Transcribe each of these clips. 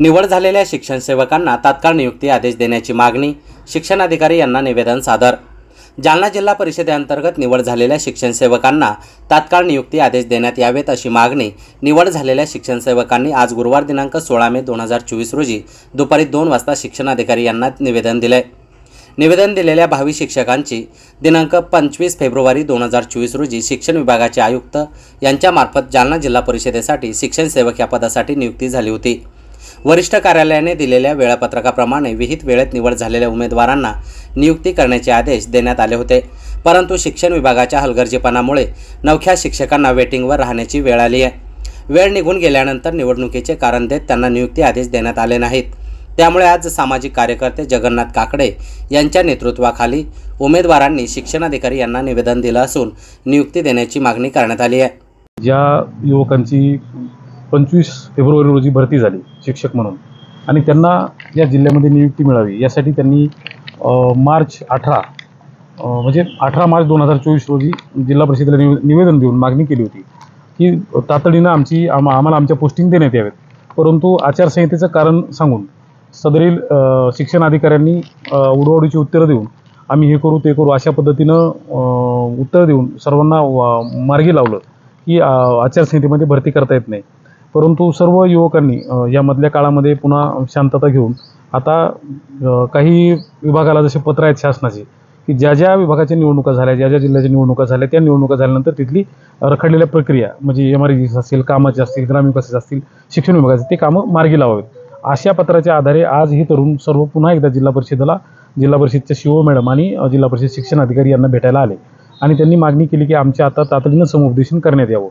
निवड झालेल्या शिक्षण सेवकांना तात्काळ नियुक्ती आदेश देण्याची मागणी शिक्षणाधिकारी यांना निवेदन सादर. जालना जिल्हा परिषदेअंतर्गत निवड झालेल्या शिक्षण सेवकांना तात्काळ नियुक्ती आदेश देण्यात यावेत अशी मागणी निवड झालेल्या शिक्षण सेवकांनी आज गुरुवार दिनांक सोळा मे दोन हजार चोवीस रोजी दुपारी दोन वाजता शिक्षणाधिकारी यांना निवेदन दिले. निवेदन दिलेल्या भावी शिक्षकांची दिनांक पंचवीस फेब्रुवारी दोन हजार चोवीस रोजी शिक्षण विभागाचे आयुक्त यांच्यामार्फत जालना जिल्हा परिषदेसाठी शिक्षण सेवक या पदासाठी नियुक्ती झाली होती. वरिष्ठ कार्यालयाने दिलेल्या वेळापत्रकाप्रमाणे विहित वेळेत निवड झालेल्या उमेदवारांना नियुक्ती करण्याचे आदेश देण्यात आले होते. परंतु शिक्षण विभागाच्या हलगर्जीपणामुळे नवख्या शिक्षकांना वेटिंगवर राहण्याची वेळ आली आहे. वेळ निघून गेल्यानंतर निवडणुकीचे कारण देत त्यांना नियुक्ती आदेश देण्यात आले नाहीत. त्यामुळे आज सामाजिक कार्यकर्ते जगन्नाथ काकडे यांच्या नेतृत्वाखाली उमेदवारांनी शिक्षणाधिकारी यांना निवेदन दिलं असून नियुक्ती देण्याची मागणी करण्यात आली आहे. ज्या युवकांची पंचवीस फेब्रुवारी रोजी भरती झाली शिक्षक म्हणून. आणि त्यांना या जिल्ह्यामध्ये नियुक्ती मिळावी. यासाठी त्यांनी मार्च अठरा म्हणजे अठरा मार्च दोन हजार चोवीस रोजी जिल्हा परिषदेला निवे निवेदन देऊन मागणी केली होती. की तातडीनं आमची आम आम्हाला आमच्या पोस्टिंग देण्यात यावेत परंतु आचारसंहितेचं कारण सांगून सदरील शिक्षण अधिकाऱ्यांनी उडवाडीची उत्तरं देऊन आम्ही हे करू ते करू अशा पद्धतीनं उत्तर देऊन सर्वांना मार्गी लावलं की आचारसंहितेमध्ये भरती करता येत नाही. परंतु सर्व युवकांनी यामधल्या काळामध्ये पुन्हा शांतता घेऊन आता काही विभागाला जसे पत्र आहेत शासनाचे की ज्या ज्या विभागाच्या निवडणुका झाल्या ज्या ज्या जिल्ह्याच्या निवडणुका झाल्या त्या निवडणुका झाल्यानंतर तिथली रखडलेल्या प्रक्रिया म्हणजे एम आर असतील कामाचे असतील ग्रामविकासाचे असतील शिक्षण विभागाचे ते कामं मार्गी लावावेत. अशा पत्राच्या आधारे आज ही तरुण सर्व पुन्हा एकदा जिल्हा परिषदेला जिल्हा परिषदच्या शिव मॅडम आणि जिल्हा परिषद शिक्षण अधिकारी यांना भेटायला आले. आणि त्यांनी मागणी केली की आमच्या आता तातडीनं समुपदेशन करण्यात यावं.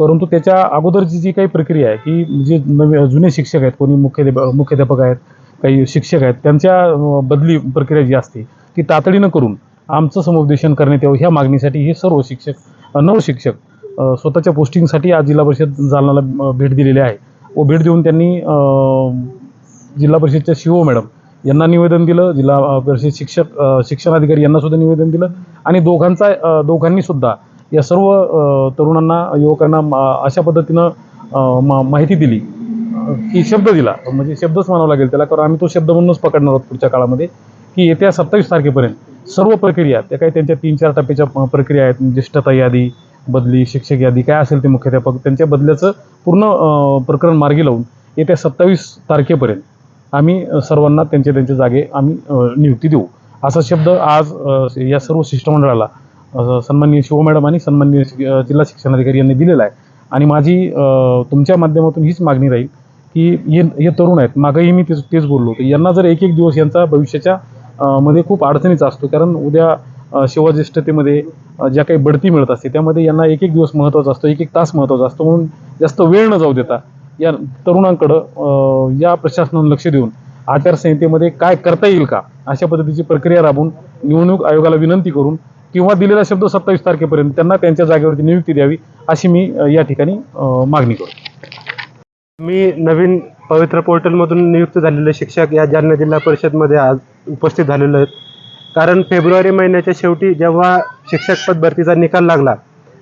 परंतु त्याच्या अगोदरची जी काही प्रक्रिया आहे की जे नवे जुने शिक्षक आहेत कोणी मुख्याध्यापक मुख्याध्यापक आहेत काही शिक्षक आहेत त्यांच्या बदली प्रक्रिया जी असते ती तातडीनं करून आमचं समुपदेशन करण्यात यावं ह्या मागणीसाठी हे सर्व शिक्षक नवशिक्षक स्वतःच्या पोस्टिंगसाठी आज जिल्हा परिषद जालनाला भेट दिलेली आहे. व भेट देऊन त्यांनी जिल्हा परिषदच्या शिओ मॅडम यांना निवेदन दिलं जिल्हा परिषद शिक्षक शिक्षणाधिकारी यांना सुद्धा निवेदन दिलं आणि दोघांचा दोघांनीसुद्धा दोघांनी सुद्धा या सर्व तरुणांना युवकांना अशा पद्धतीनं मा- माहिती दिली. की शब्द दिला. म्हणजे शब्दच म्हणावा लागेल त्याला कारण आम्ही तो शब्द म्हणूनच पकडणार आहोत पुढच्या काळामध्ये की येत्या सत्तावीस तारखेपर्यंत सर्व प्रक्रिया त्या काही त्यांच्या तीन चार टप्प्याच्या प्रक्रिया आहेत. ज्येष्ठता यादी बदली शिक्षक यादी काय असेल ते मुख्याध्यापक त्यांच्या बदल्याचं पूर्ण प्रकरण मार्गी लावून येत्या सत्तावीस तारखेपर्यंत आम्ही सर्वांना त्यांच्या त्यांच्या जागे आम्ही नियुक्ती देऊ. असा शब्द आज या सर्व शिष्टमंडळाला सन्माननीय शिव मॅडम आणि सन्माननीय जिल्हा शिक्षणाधिकारी यांनी दिलेला आहे. आणि माझी तुमच्या माध्यमातून हीच मागणी राहील की हे हे तरुण आहेत मागंही मी तेच तेच बोललो होतो. यांना जर एक एक दिवस यांचा भविष्याच्या मध्ये खूप अडचणीचा असतो कारण उद्या शिवज्येष्ठतेमध्ये ज्या काही बढती मिळत असते त्यामध्ये यांना एक एक दिवस महत्त्वाचा असतो एक एक तास महत्त्वाचा असतो म्हणून जास्त वेळ न जाऊ देता या तरुणांकडं या प्रशासनानं लक्ष देऊन आचारसंहितेमध्ये काय करता येईल का अशा पद्धतीची प्रक्रिया राबवून निवडणूक आयोगाला विनंती करून किंवा दिलेला शब्द सत्तावीस तारखेपर्यंत त्यांना त्यांच्या जागेवरती नियुक्ती द्यावी अशी मी या ठिकाणी मागणी करतो. मी नवीन पवित्र पोर्टलमधून नियुक्त झालेले शिक्षक या जालना जिल्हा परिषदमध्ये आज उपस्थित झालेलो आहेत. कारण फेब्रुवारी महिन्याच्या शेवटी जेव्हा शिक्षक पद भरतीचा निकाल लागला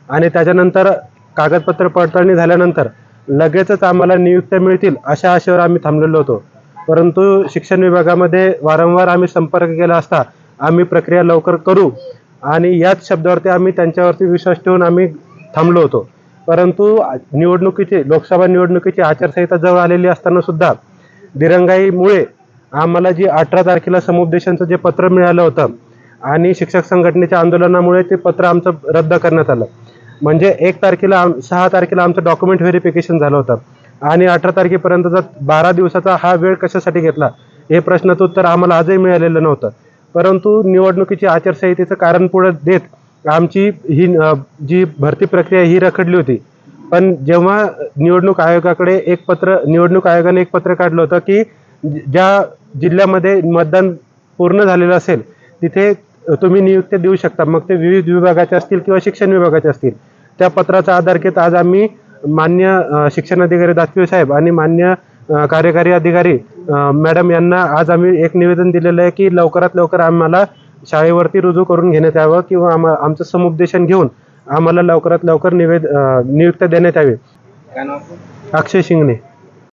आणि त्याच्यानंतर कागदपत्र पडताळणी झाल्यानंतर लगेचच आम्हाला नियुक्त्या मिळतील अशा आशेवर आम्ही थांबलेलो होतो. परंतु शिक्षण विभागामध्ये वारंवार आम्ही संपर्क केला असता आम्ही प्रक्रिया लवकर करू आणि याच शब्दावरती आम्ही त्यांच्यावरती विश्वास ठेवून आम्ही थांबलो होतो. परंतु निवडणुकीची लोकसभा निवडणुकीची आचारसंहिता जवळ आलेली असताना सुद्धा दिरंगाईमुळे आम्हाला जी अठरा तारखेला समुपदेशांचं जे पत्र मिळालं होतं आणि शिक्षक संघटनेच्या आंदोलनामुळे ते पत्र आमचं रद्द करण्यात आलं. म्हणजे एक तारखेला आम सहा तारखेला आमचं डॉक्युमेंट व्हेरिफिकेशन झालं होतं. आणि अठरा तारखेपर्यंतचा बारा दिवसाचा हा वेळ कशासाठी घेतला? हे प्रश्नाचं उत्तर आम्हाला आजही मिळालेलं नव्हतं. परंतु निवडणुकीची आचारसंहितेचं कारण पुढे देत आमची ही जी भरती प्रक्रिया ही रखडली होती. पण जेव्हा निवडणूक आयोगाकडे एक पत्र निवडणूक आयोगाने एक पत्र काढलं होतं की ज्या जिल्ह्यामध्ये मतदान पूर्ण झालेलं असेल तिथे तुम्ही नियुक्त्या देऊ शकता. मग ते विविध विभागाचे असतील किंवा शिक्षण विभागाचे असतील. त्या पत्राचा आधार घेत आज आम्ही मान्य शिक्षण अधिकारी दातवी साहेब आणि मान्य कार्यकारी अधिकारी मॅडम यांना आज आम्ही एक निवेदन दिलेलं आहे की लवकरात लवकर आम्हाला शाळेवरती रुजू करून घेण्यात यावं किंवा आम्हा आमचं समुपदेशन घेऊन आम्हाला लवकरात लवकर निवेद अ, नियुक्त्या देण्यात यावी. अक्षय शिंगणे.